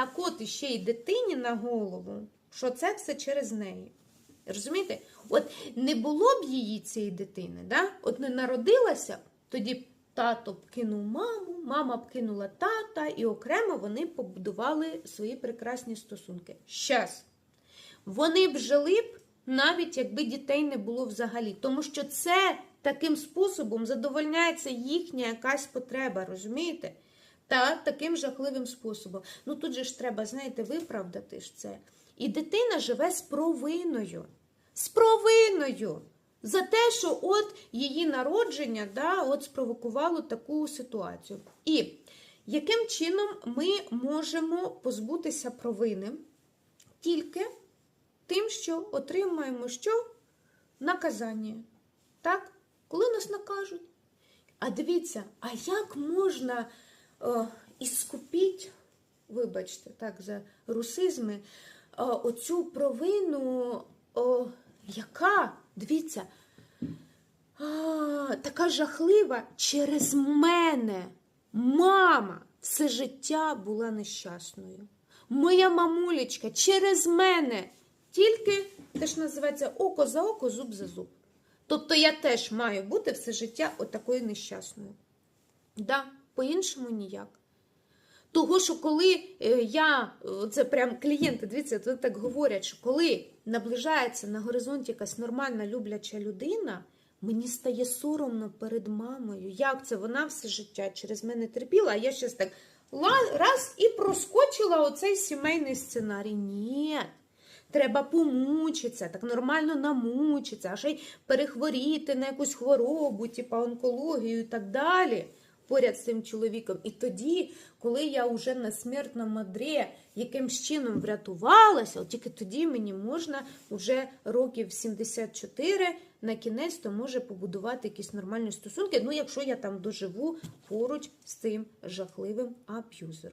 Так от іще й дитині на голову, що це все через неї. Розумієте? От не було б її цієї дитини, да? от не народилася, тоді б тато б кинув маму, мама б кинула тата, і окремо вони побудували свої прекрасні стосунки. Щас. Вони б жили б, навіть якби дітей не було взагалі. Тому що це таким способом задовольняється їхня якась потреба, розумієте? Та таким жахливим способом. Ну тут же ж треба, знаєте, виправдати ж це. І дитина живе з провиною. З провиною. За те, що от її народження да, от спровокувало таку ситуацію. І яким чином ми можемо позбутися провини? Тільки тим, що отримаємо що? Наказання. Так? Коли нас накажуть. А дивіться, а як можна о, іскупіть, вибачте, так, за русизми, о, оцю провину, о, яка, дивіться, а, така жахлива через мене. Мама все життя була нещасною. Моя мамулечка через мене. Тільки те ж називається око за око, зуб за зуб. Тобто я теж маю бути все життя отакою нещасною. Да, по-іншому ніяк. Того, що коли е, я, е, це прям клієнти, дивіться, тут так говорять, що коли наближається на горизонті якась нормальна любляча людина, мені стає соромно перед мамою. Як це вона все життя через мене терпіла, а я щас так раз і проскочила оцей сімейний сценарій. Ні. Треба помучитися, так нормально намучитися, а ще й перехворіти на якусь хворобу, типу онкологію і так далі поряд з цим чоловіком. І тоді, коли я вже на смертному мадрі якимсь чином врятувалася, тільки тоді мені можна вже років 74 на кінець то може побудувати якісь нормальні стосунки. Ну, якщо я там доживу поруч з цим жахливим аб'юзером.